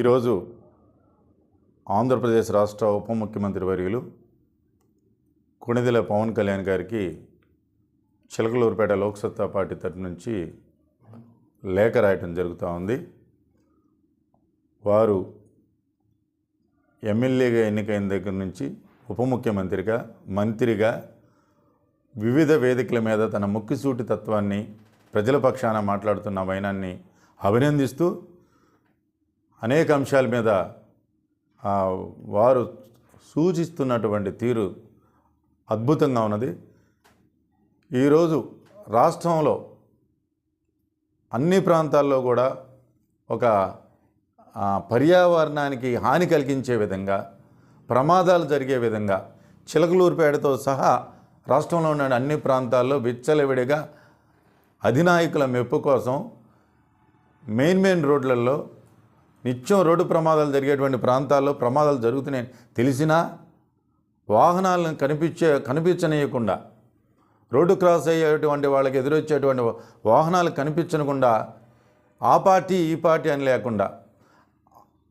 ఈరోజు ఆంధ్రప్రదేశ్ రాష్ట్ర ఉప ముఖ్యమంత్రి వర్యులు కొణిదెల పవన్ కళ్యాణ్ గారికి చిలకలూరుపేట లోక్సత్తా పార్టీ తరపు నుంచి లేఖ రాయటం జరుగుతూ ఉంది. వారు ఎమ్మెల్యేగా ఎన్నికైన దగ్గర నుంచి ఉప ముఖ్యమంత్రిగా మంత్రిగా వివిధ వేదికల మీద తన ముక్కిసూటి తత్వాన్ని ప్రజల పక్షాన మాట్లాడుతున్న వైనాన్ని అభినందిస్తూ అనేక అంశాల మీద వారు సూచిస్తున్నటువంటి తీరు అద్భుతంగా ఉన్నది. ఈరోజు రాష్ట్రంలో అన్ని ప్రాంతాల్లో కూడా ఒక పర్యావరణానికి హాని కలిగించే విధంగా ప్రమాదాలు జరిగే విధంగా చిలకలూరుపేటతో సహా రాష్ట్రంలో ఉన్న అన్ని ప్రాంతాల్లో విచ్చలవిడిగా అధినాయకుల మెప్పు కోసం మెయిన్ మెయిన్ రోడ్లలో నిత్యం రోడ్డు ప్రమాదాలు జరిగేటువంటి ప్రాంతాల్లో ప్రమాదాలు జరుగుతున్నాయి తెలిసినా వాహనాలను కనిపించే కనిపించనీయకుండా రోడ్డు క్రాస్ అయ్యేటువంటి వాళ్ళకి ఎదురొచ్చేటువంటి వాహనాలు కనిపించకుండా ఆ పార్టీ ఈ పార్టీ అని లేకుండా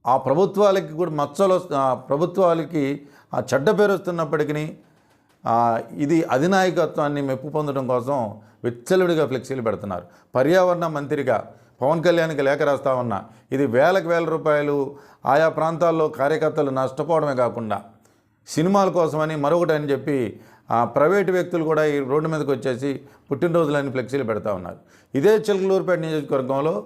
ఆ ప్రభుత్వాలకి కూడా మచ్చలు ప్రభుత్వాలకి ఆ చెడ్డ పేరు వస్తున్నప్పటికీ ఇది అధినాయకత్వాన్ని మెప్పు పొందడం కోసం విచ్చలుడిగా ఫ్లెక్సీలు పెడుతున్నారు. పర్యావరణ మంత్రిగా పవన్ కళ్యాణ్కి లేఖ రాస్తా ఉన్నా. ఇది వేలకు వేల రూపాయలు ఆయా ప్రాంతాల్లో కార్యకర్తలు నష్టపోవడమే కాకుండా సినిమాల కోసమని మరొకటి అని చెప్పి ఆ ప్రైవేటు వ్యక్తులు కూడా ఈ రోడ్డు మీదకి వచ్చేసి పుట్టినరోజులని ఫ్లెక్సీలు పెడతా ఉన్నారు. ఇదే చిలకలూరుపేట నియోజకవర్గంలో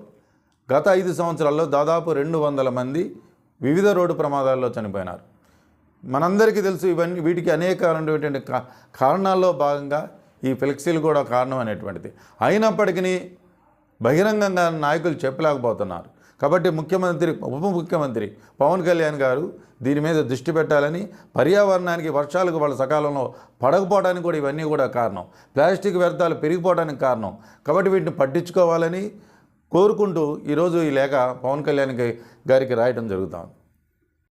గత ఐదు సంవత్సరాల్లో దాదాపు రెండు వందల మంది వివిధ రోడ్డు ప్రమాదాల్లో చనిపోయినారు. మనందరికీ తెలుసు ఇవన్నీ వీటికి అనేకమైనటువంటి కా- కారణాల్లో భాగంగా ఈ ఫ్లెక్సీలు కూడా కారణం అనేటువంటిది. అయినప్పటికీ బహిరంగంగా నాయకులు చెప్పలేకపోతున్నారు. కాబట్టి ముఖ్యమంత్రి ఉప ముఖ్యమంత్రి పవన్ కళ్యాణ్ గారు దీని మీద దృష్టి పెట్టాలని పర్యావరణానికి వర్షాలకు వాళ్ళ సకాలంలో పడకపోవడానికి కూడా ఇవన్నీ కూడా కారణం. ప్లాస్టిక్ వ్యర్థాలు పెరిగిపోవడానికి కారణం. కాబట్టి వీటిని పట్టించుకోవాలని కోరుకుంటూ ఈరోజు ఈ లేఖ పవన్ కళ్యాణ్ గారికి రాయడం జరుగుతుంది.